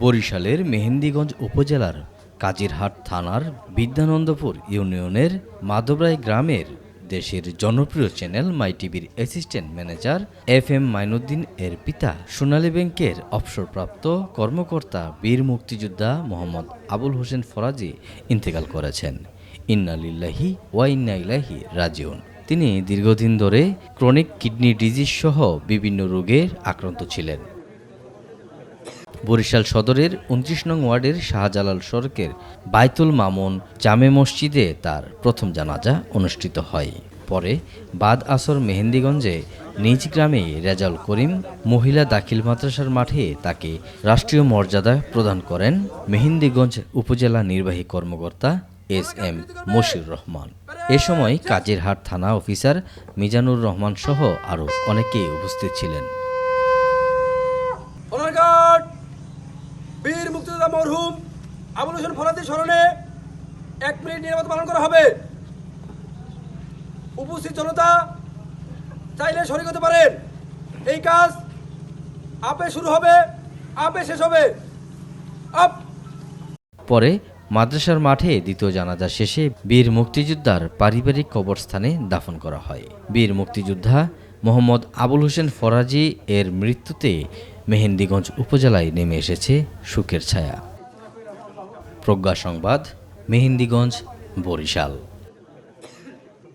বরিশালের মেহেন্দিগঞ্জ উপজেলার কাজিরহাট থানার বিদ্যানন্দপুর ইউনিয়নের মাধবরাই গ্রামের দেশের জনপ্রিয় চ্যানেল মাই টিভির assistant manager F M Mainuddin এর পিতা সোনালী ব্যাংকের অবসরপ্রাপ্ত কর্মকর্তা বীর মুক্তিযোদ্ধা মোহাম্মদ আবুল হোসেন ফরাজি ইন্তেকাল করেছেন। ইন্না লিল্লাহি ওয়া ইন্না ইলাহি রাজিউন। তিনি দীর্ঘদিন ধরে ক্রনিক কিডনি ডিজিজ সহ বিভিন্ন রোগে আক্রান্ত ছিলেন। বরিশাল সদরের উনত্রিশ নং ওয়ার্ডের শাহজালাল সড়কের বাইতুল মামুন জামে মসজিদে তার প্রথম জানাজা অনুষ্ঠিত হয়। পরে বাদ আসর মেহেন্দিগঞ্জে নিজ গ্রামে রেজাউল করিম মহিলা দাখিল মাদ্রাসার মাঠে তাকে রাষ্ট্রীয় মর্যাদা প্রদান করেন মেহেন্দিগঞ্জ উপজেলা নির্বাহী কর্মকর্তা এস এম মশির রহমান। এ সময় কাজিরহাট থানা অফিসার মিজানুর রহমান সহ আরও অনেকেই উপস্থিত ছিলেন সোনারঘাট বীর মুক্তিযোদ্ধা মরহুম আবুল হোসেন ফরাদের স্মরণে এক মিনিট নিরাপদ পালন করা হবে। উপস্থিত জনতা চাইলে শরিক হতে পারেন। এই কাজ আপে শুরু হবে, আপে শেষ হবে। আপ। পরে মাদ্রাসার মাঠে দ্বিতীয় জানাজা শেষে বীর মুক্তিযোদ্ধার পারিবারিক কবরস্থানে দাফন করা হয়। বীর মুক্তিযোদ্ধা মোহাম্মদ আবুল হোসেন ফরাজি এর মৃত্যুতে মেহেন্দিগঞ্জ উপজেলায় নেমে এসেছে সুখের ছায়া। প্রজ্ঞা সংবাদ মেহেন্দিগঞ্জ বরিশাল।